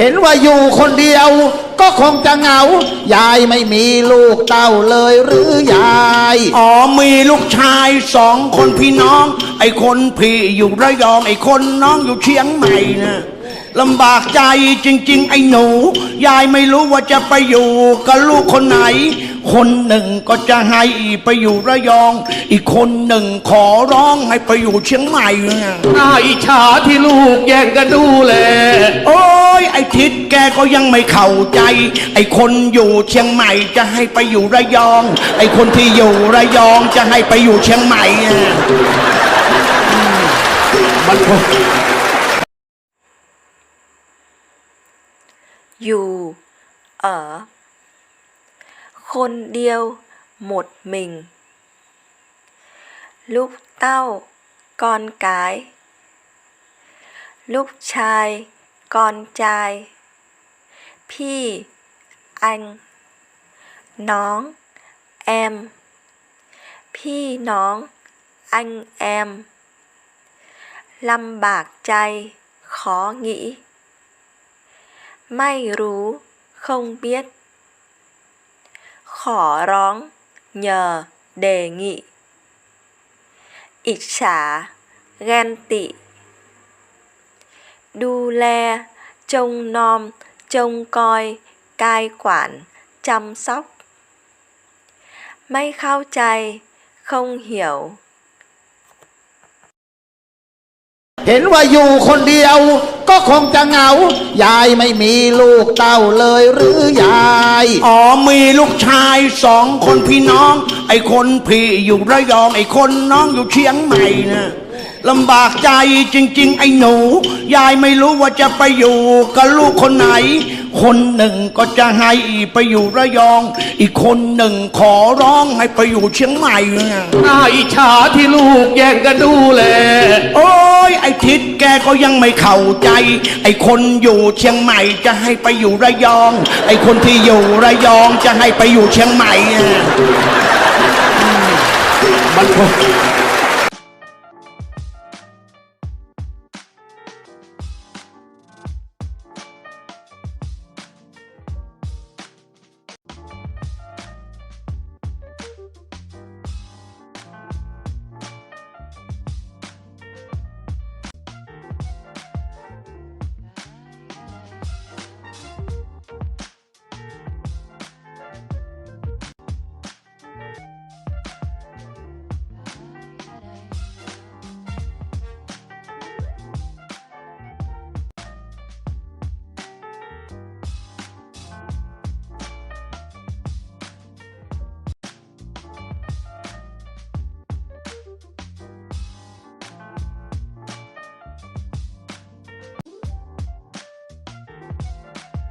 เห็นว่าอยู่คนเดียว ก็คงจะเหงา ยายไม่มีลูกเต้าเลยหรือยาย อ๋อมีลูกชายสองคนพี่น้อง ไอ้คนพี่อยู่ระยอง ไอ้คนน้องอยู่เชียงใหม่นะลำบากใจจริง ๆ ไอ้หนู ยายไม่รู้ว่าจะไปอยู่กับลูกคนไหน คนหนึ่งก็จะให้ไปอยู่ระยอง อีกคนหนึ่งขอร้องให้ไปอยู่เชียงใหม่นะน่าอิจฉาที่ลูกแย่งกันดูแลโอ้ ยไอ้ทิศแกก็ยังไม่เข้าใจ ไอ้คนอยู่เชียงใหม่จะให้ไปอยู่ระยอง ไอ้คนที่อยู่ระยองจะให้ไปอยู่เชียงใหม่อะมันคงอยู่ เออคนเดียวหมดมิงลูกเต้าก่อนกายลูกชาย ก่อนใจายพี่อังน้องแอมพี่น้องอังแอมลำบากใจขอ nghĩ ไม่รู้ không biết ขอร้อง nhờ đề nghị อิจฉา ghen tị ดูแล trông nom trông coi กายขวาน chăm sóc ไม่เข้าใจ không hiểu เห็นว่าอยู่คนเดียว ก็คงจะเหงา ยายไม่มีลูกเต้าเลยหรือยาย อ๋อมีลูกชายสองคนพี่น้อง ไอ้คนพี่อยู่ระยอง ไอ้คนน้องอยู่เชียงใหม่นะ ลำบากใจจริง ๆ ไอ้หนู ยายไม่รู้ว่าจะไปอยู่กับลูกคนไหน คนหนึ่งก็จะให้ไปอยู่ระยอง อีกคนหนึ่งขอร้องให้ไปอยู่เชียงใหม่นะน่าอิจฉาที่ลูกแย่งกันดูแลโอ้ยไอ้ทิศแกก็ยังไม่เข้าใจ ไอ้คนอยู่เชียงใหม่จะให้ไปอยู่ระยอง ไอ้คนที่อยู่ระยองจะให้ไปอยู่เชียงใหม่อะมันคง